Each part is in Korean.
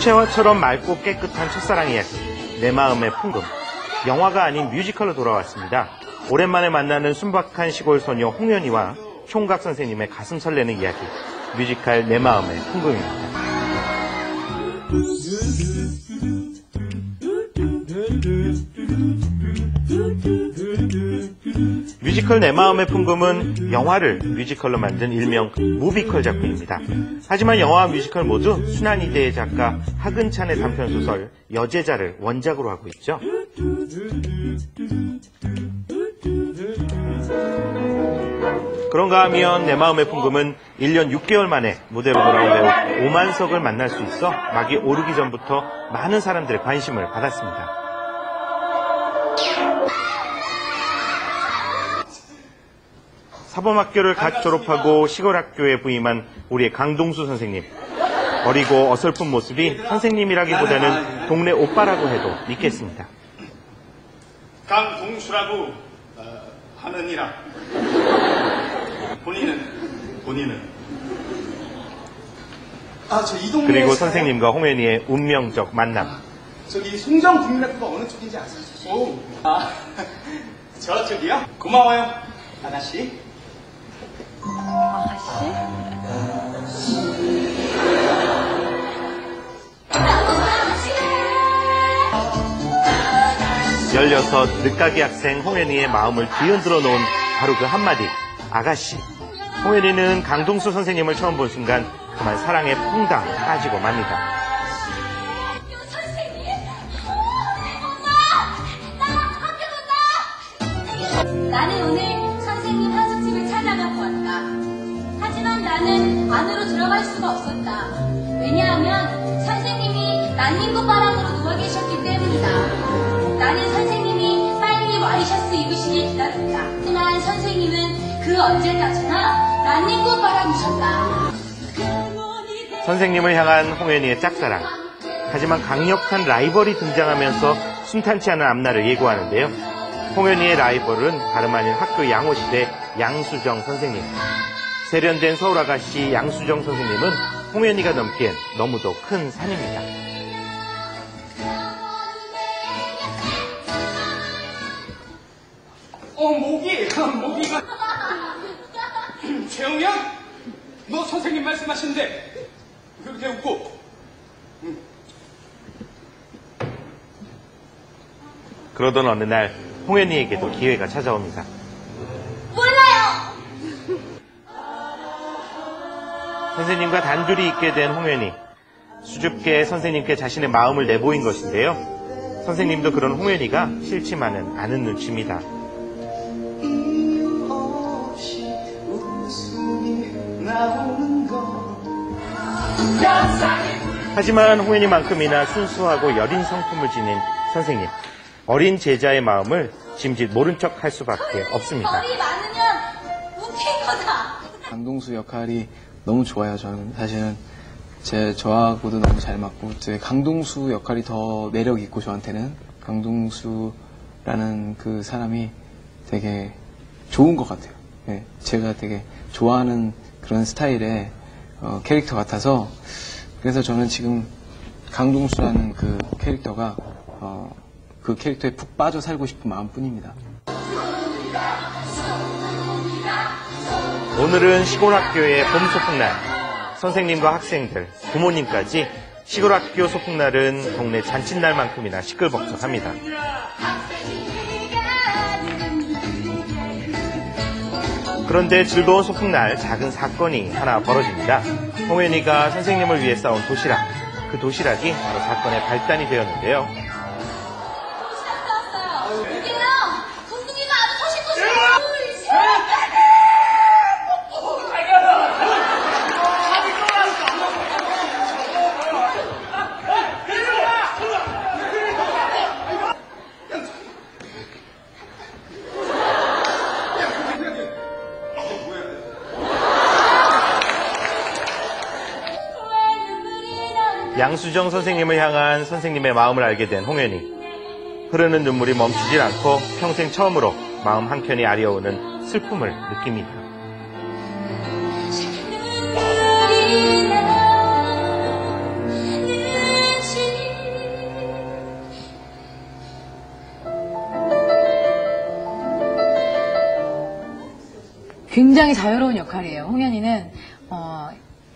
수채화처럼 맑고 깨끗한 첫사랑 이야기 내 마음의 풍금 영화가 아닌 뮤지컬로 돌아왔습니다. 오랜만에 만나는 순박한 시골 소녀 홍연희와 총각 선생님의 가슴 설레는 이야기 뮤지컬 내 마음의 풍금입니다. 뮤지컬 내 마음의 풍금은 영화를 뮤지컬로 만든 일명 무비컬 작품입니다. 하지만 영화와 뮤지컬 모두 순환이대의 작가 하근찬의 단편 소설 여제자를 원작으로 하고 있죠. 그런가 하면 내 마음의 풍금은 1년 6개월 만에 무대로 돌아온 배우 오만석을 만날 수 있어 막이 오르기 전부터 많은 사람들의 관심을 받았습니다. 사범학교를 갓 졸업하고 시골학교에 부임한 우리의 강동수 선생님. 어리고 어설픈 모습이 선생님이라기보다는 동네 오빠라고 해도 믿겠습니다. 강동수라고 어, 하느니라. 본인은 본인은 아, 저이 동네 그리고 선생님과 홍현희의 운명적 만남. 저기 송정 국민학교가 어느 쪽인지 아세요? 오, 아, 저 쪽이요? 고마워요, 아가씨. 열여섯 늦가기 학생 홍현희의 마음을 뒤흔들어 놓은 바로 그 한마디 아가씨 홍현희는 강동수 선생님을 처음 본 순간 그만 사랑에 퐁당 빠지고 맙니다! 나는 오늘 들어갈 수가 없었다. 왜냐하면 선생님이 난닝구 바람으로 누워 계셨기 때문이다. 나는 선생님이 빨리 와이셔츠 입으시길 기다렸다. 하지만 선생님은 그 언제까지나 난닝구 바람이셨다. 선생님을 향한 홍현희의 짝사랑 하지만 강력한 라이벌이 등장하면서 순탄치 않은 앞날을 예고하는데요 홍현희의 라이벌은 다름 아닌 학교 양호실의 양수정 선생님 세련된 서울 아가씨 양수정 선생님은 홍현희가 넘기엔 너무도 큰 산입니다. 어, 모기, 모기가. 최영현, 너 선생님 말씀하시는데 그렇게 웃고. 그러던 어느 날 홍현희에게도 기회가 찾아옵니다 선생님과 단둘이 있게 된 홍현희 수줍게 선생님께 자신의 마음을 내보인 것인데요. 선생님도 그런 홍현희가 싫지만은 않은 눈치입니다. 하지만 홍현희만큼이나 순수하고 여린 성품을 지닌 선생님 어린 제자의 마음을 짐짓 모른 척 할 수밖에 없습니다. 벌이 많으면 웃긴 거다. 강동수 역할이 너무 좋아요. 저는 사실은 제 저하고도 너무 잘 맞고 제 강동수 역할이 더 매력 있고 저한테는 강동수라는 그 사람이 되게 좋은 것 같아요. 예, 제가 되게 좋아하는 그런 스타일의 어, 캐릭터 같아서 그래서 저는 지금 강동수라는 그 캐릭터가 어, 그 캐릭터에 푹 빠져 살고 싶은 마음뿐입니다. 오늘은 시골학교의 봄 소풍날. 선생님과 학생들, 부모님까지 시골학교 소풍날은 동네 잔칫날만큼이나 시끌벅적합니다. 그런데 즐거운 소풍날 작은 사건이 하나 벌어집니다. 홍현희가 선생님을 위해 싸온 도시락. 그 도시락이 바로 사건의 발단이 되었는데요. 양수정 선생님을 향한 선생님의 마음을 알게 된 홍현이. 흐르는 눈물이 멈추질 않고 평생 처음으로 마음 한켠이 아려오는 슬픔을 느낍니다. 굉장히 자유로운 역할이에요. 홍현이는 어,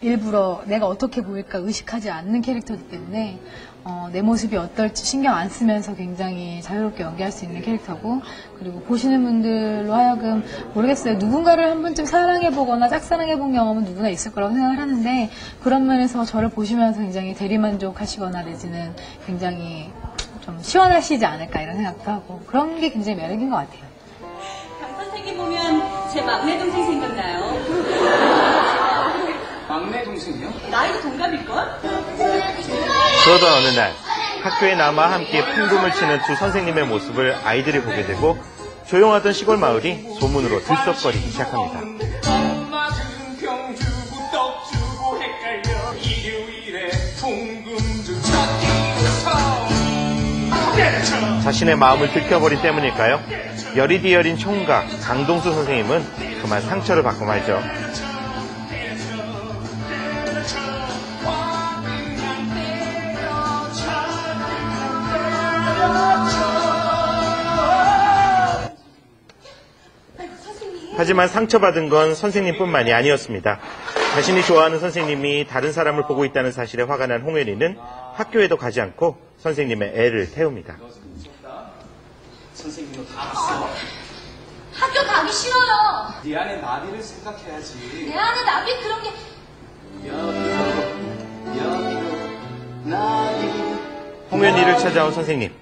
일부러 내가 어떻게 보일까 의식하지 않는 캐릭터이기 때문에 어, 내 모습이 어떨지 신경 안 쓰면서 굉장히 자유롭게 연기할 수 있는 캐릭터고 그리고 보시는 분들로 하여금 모르겠어요. 누군가를 한 번쯤 사랑해보거나 짝사랑해본 경험은 누구나 있을 거라고 생각을 하는데 그런 면에서 저를 보시면서 굉장히 대리만족하시거나 내지는 굉장히 좀 시원하시지 않을까 이런 생각도 하고 그런 게 굉장히 매력인 것 같아요. 강 선생님 보면 제 막내 동생 생각나요. 막내 동생이요? 나이도 동갑일걸? 그러던 어느 날 학교에 남아 함께 풍금을 치는 두 선생님의 모습을 아이들이 보게 되고 조용하던 시골 마을이 소문으로 들썩거리기 시작합니다. 자신의 마음을 들켜버린 때문일까요? 열이 어린 총각 강동수 선생님은 그만 상처를 받고 말죠. 하지만 상처받은 건 선생님뿐만이 아니었습니다. 자신이 좋아하는 선생님이 다른 사람을 보고 있다는 사실에 화가 난 홍현이는 학교에도 가지 않고 선생님의 애를 태웁니다. 선생님도 다 봤어. 학교 가기 싫어요. 네 안에 나비를 생각해야지. 내 안에 나비 그런 게 여기로, 여기로, 나비. 홍현이를 찾아온 선생님.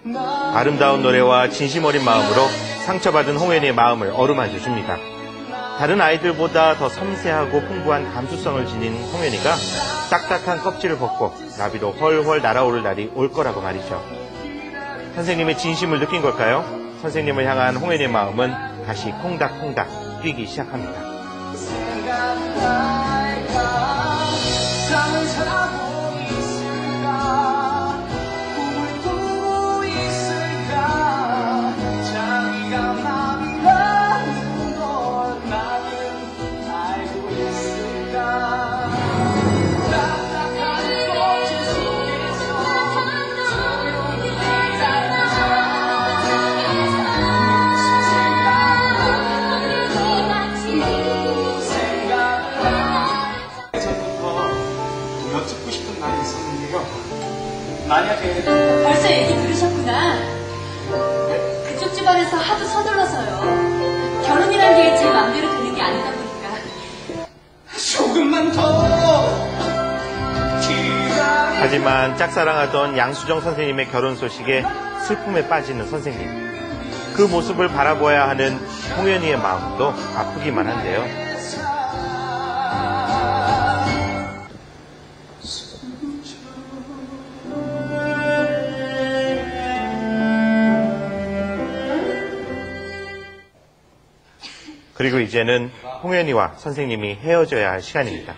아름다운 노래와 진심 어린 마음으로 상처받은 홍현이의 마음을 어루만져 줍니다. 다른 아이들보다 더 섬세하고 풍부한 감수성을 지닌 홍현이가 딱딱한 껍질을 벗고 나비도 훨훨 날아오를 날이 올 거라고 말이죠. 선생님의 진심을 느낀 걸까요? 선생님을 향한 홍현이의 마음은 다시 콩닥콩닥 뛰기 시작합니다. 하지만 짝사랑하던 양수정 선생님의 결혼 소식에 슬픔에 빠지는 선생님. 그 모습을 바라보아야 하는 홍현이의 마음도 아프기만 한데요. 그리고 이제는 홍현이와 선생님이 헤어져야 할 시간입니다.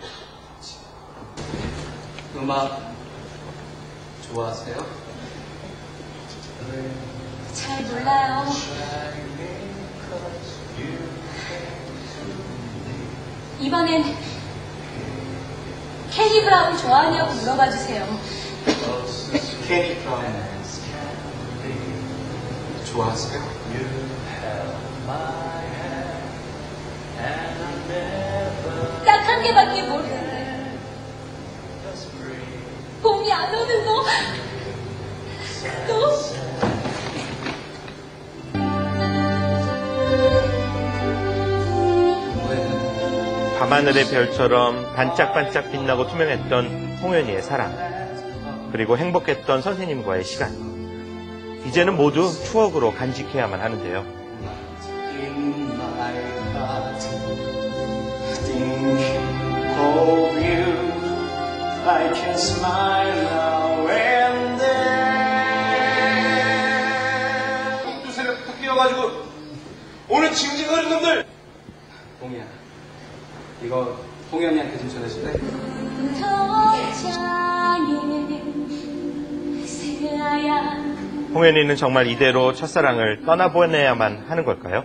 음악 좋아하세요? 잘 몰라요. 이번엔 켈리 브라운 좋아하냐고 물어봐 주세요. 케니 브라운 좋아하세요? 딱 한 개밖에 모르는 안 오는 거 또? 왜? 밤하늘의 별처럼 반짝반짝 빛나고 투명했던 홍현이의 사랑. 그리고 행복했던 선생님과의 시간. 이제는 모두 추억으로 간직해야만 하는데요. 오늘 징징거리는 놈들 홍이야, 이거 홍현이한테 좀 전해줄래? 홍현이는 정말 이대로 첫사랑을 떠나보내야만 하는 걸까요?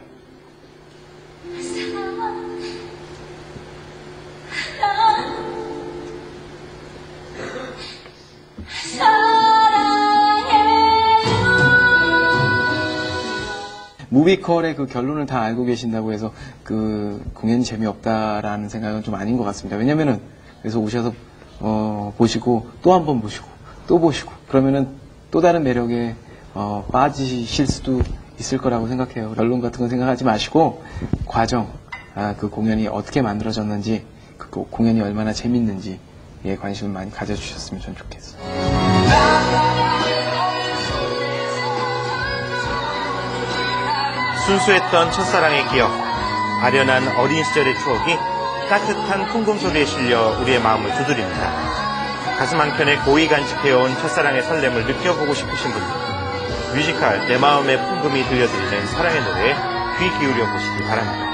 무비컬의 그 결론을 다 알고 계신다고 해서 그 공연이 재미없다라는 생각은 좀 아닌 것 같습니다. 왜냐면은 그래서 오셔서 어, 보시고 또 한 번 보시고 또 보시고 그러면은 또 다른 매력에 어, 빠지실 수도 있을 거라고 생각해요. 결론 같은 거 생각하지 마시고 과정, 아, 그 공연이 어떻게 만들어졌는지, 그 고- 공연이 얼마나 재밌는지에 관심을 많이 가져주셨으면 전 좋겠어요. 순수했던 첫사랑의 기억, 아련한 어린 시절의 추억이 따뜻한 풍금 소리에 실려 우리의 마음을 두드립니다. 가슴 한켠에 고이 간직해온 첫사랑의 설렘을 느껴보고 싶으신 분들, 뮤지컬 내 마음의 풍금이 들려드리는 사랑의 노래에 귀 기울여 보시기 바랍니다.